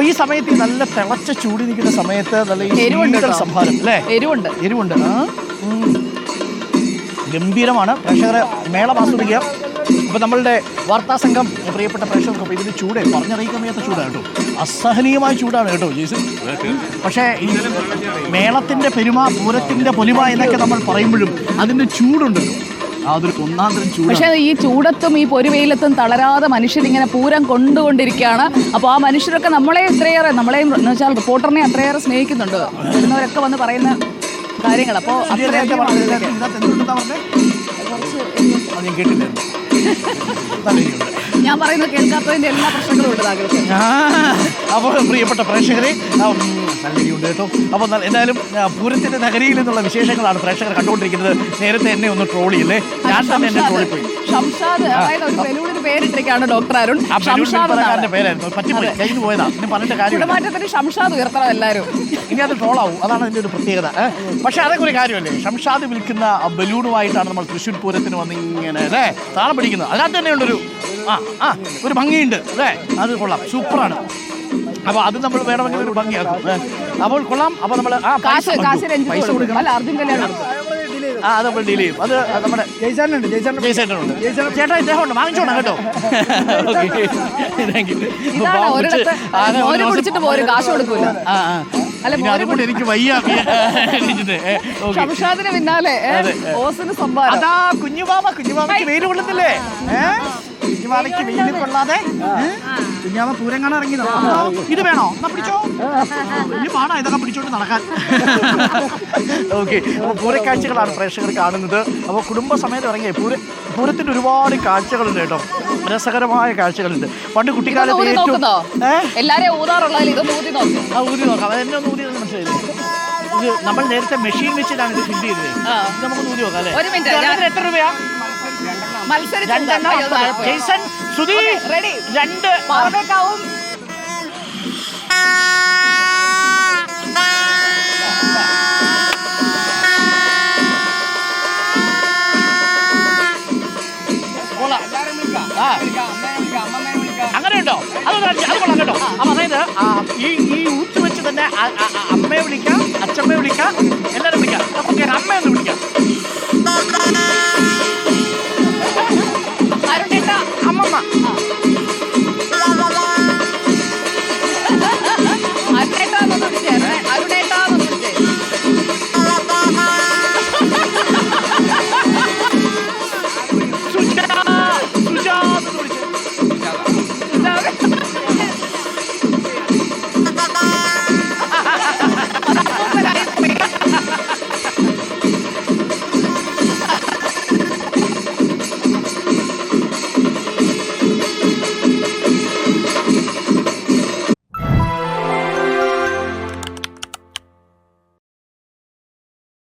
അപ്പൊ ഈ സമയത്ത് നല്ല തിളച്ച ചൂടി നിൽക്കുന്ന സമയത്ത് നല്ല സംഭാരം എരിവുണ്ട് അല്ലേ? എരിവുണ്ട്. എരിവുണ്ട്. ആ. ഗംഭീരമാണ്. പ്രേക്ഷകരെ മേളം ആസ്വദിക്കുക. അപ്പോൾ നമ്മളുടെ വാർത്താ സംഘം പ്രിയപ്പെട്ട പ്രേക്ഷകർക്ക് അപ്പോൾ ഇതിന്റെ ചൂട് പറഞ്ഞറിയിക്കാൻ വയ്യാത്ത ചൂടാണ് കേട്ടോ. അസഹനീയമായ ചൂടാണ് കേട്ടോ ജീസൻ പക്ഷേ ഈ മേളത്തിന്റെ പെരുമ പൂരത്തിന്റെ പൊലിമ എന്നൊക്കെ നമ്മൾ പറയുമ്പോഴും അതിന്റെ ചൂടുണ്ടല്ലോ. അതൊരു പക്ഷേ ഈ ചൂടത്തും ഈ പൊരുവെയിലത്തും തളരാതെ മനുഷ്യരിങ്ങനെ പൂരം കൊണ്ടുകൊണ്ടിരിക്കുകയാണ്. അപ്പോൾ ആ മനുഷ്യരൊക്കെ നമ്മളെ ഇത്രയേറെ നമ്മളെയും എന്ന് വെച്ചാൽ റിപ്പോർട്ടറിനെ അത്രയേറെ സ്നേഹിക്കുന്നുണ്ട്. വരുന്നവരൊക്കെ വന്ന് പറയുന്ന കാര്യങ്ങൾ. അപ്പോൾ ഞാൻ പറയുന്നത് കേൾക്കാത്തതിന്റെ എല്ലാ പ്രശ്നങ്ങളും ഉണ്ട് അപ്പോൾ പ്രിയപ്പെട്ട പ്രേക്ഷകരെ ആ, ഉം, നല്ല രീതിയുണ്ട് കേട്ടോ അപ്പോൾ എന്തായാലും പൂരത്തിന്റെ നഗരിയിൽ നിന്നുള്ള വിശേഷങ്ങളാണ് പ്രേക്ഷകർ കണ്ടുകൊണ്ടിരിക്കുന്നത്. നേരത്തെ എന്നെ ഒന്ന് ട്രോളിയില്ലേ ഞാൻ തന്നെ എന്നെ ട്രോളിപ്പോയി ഷംഷാദ് അതായത് ഒരു ബലൂണിന് പേരിട്ടിരിക്കുകയാണ് ഡോക്ടർ അരുൺ. പേരായിരുന്നു? പറ്റിപ്പോയി. പോയതാ. ഇനി പറഞ്ഞിട്ട് ഷംഷാദ് ഉയർത്തണം എല്ലാവരും. ഇനി അത് ട്രോളാവും അതാണ് അതിന്റെ ഒരു പ്രത്യേകത പക്ഷെ അതൊക്കെ ഒരു കാര്യമല്ലേ? ഷംഷാദ് വിൽക്കുന്ന ബലൂണുമായിട്ടാണ് നമ്മൾ തൃശ്ശൂർ പൂരത്തിന് വന്ന് ഇങ്ങനെ അല്ലേ? താളം പിടിക്കുന്നത്. അതിനകത്ത് തന്നെയുണ്ടൊരു ആ ആ ഒരു ഭംഗിയുണ്ട് അല്ലേ? അത് കൊള്ളാം. സൂപ്പറാണ്. അപ്പോൾ അത് നമ്മൾ വേണമെങ്കിൽ ഒരു ഭംഗിയാക്കും. അപ്പോൾ കൊള്ളാം. അപ്പോൾ നമ്മൾ ആ പൈസ കൊടുക്കണം കൊടുക്കണം. അല്ല അർജുൻ കല്യാണം? ആ അത് നമ്മൾ ഡീൽ ചെയ്യും. അത് നമ്മുടെ ജയ്സേട്ടനുണ്ട് ചേട്ടാ ഇദ്ദേഹം ഉണ്ട് വാങ്ങിച്ചോണം കേട്ടോ. ഓക്കെ താങ്ക് യു കാശ് കൊടുക്കൂല. ആ ആ. എനിക്ക് വയ്യ എണീച്ചിട്ട്. ഷംഷാദിന് പിന്നാലെ ഓസിന് അതാ കുഞ്ഞുമാമ കുഞ്ഞുമാമയ്ക്ക് വെയിൽ കൊള്ളുന്നില്ലേ? ഏ? കുഞ്ഞുമാമയ്ക്ക് വെയിൽ കൊള്ളാതെ? കുഞ്ഞാമ പൂരം കാണാൻ ഇറങ്ങിയതോ. ഇത് വേണോ? എന്നാ പിടിച്ചോ. വലിയ പാടാ ഇതൊക്കെ പിടിച്ചോണ്ട് നടക്കാൻ. ഓക്കെ അപ്പോൾ പൂരക്കാഴ്ചകളാണ് പ്രേക്ഷകർ കാണുന്നത്. അപ്പോൾ കുടുംബസമേതം ഇറങ്ങിയ പൂര പൂരത്തിന്റെ ഒരുപാട് കാഴ്ചകളുണ്ട് കേട്ടോ. രസകരമായ കാഴ്ചകളുണ്ട്. പണ്ട് കുട്ടിക്കാലത്ത് ഏറ്റവും എല്ലാരെയും ഊതാറുള്ളതിൽ ഇതൊന്ന് ഊതി നോക്കും. ആ ഊതി നോക്കാം. അതെന്നെ ഒന്ന് ഊതി മനസ്സിലായില്ലേ? ഇത് നമ്മൾ നേരത്തെ മെഷീൻ വെച്ചിട്ടാണ് ഇത് ഫില്ല് ചെയ്തത്. നമുക്ക് ഊതി നോക്കാം അല്ലേ? എത്ര രൂപയാ? മത്സരം. ജെയ്സൺ സുധി റെഡി രണ്ട് പാവക്കാവും കൊള്ളാം. ആ. അങ്ങനെ ഉണ്ടോ അത് അത് കൊള്ളാം കേട്ടോ. അപ്പൊ അതായത് ഈ ഈ ഊത്ത് വെച്ച് തന്നെ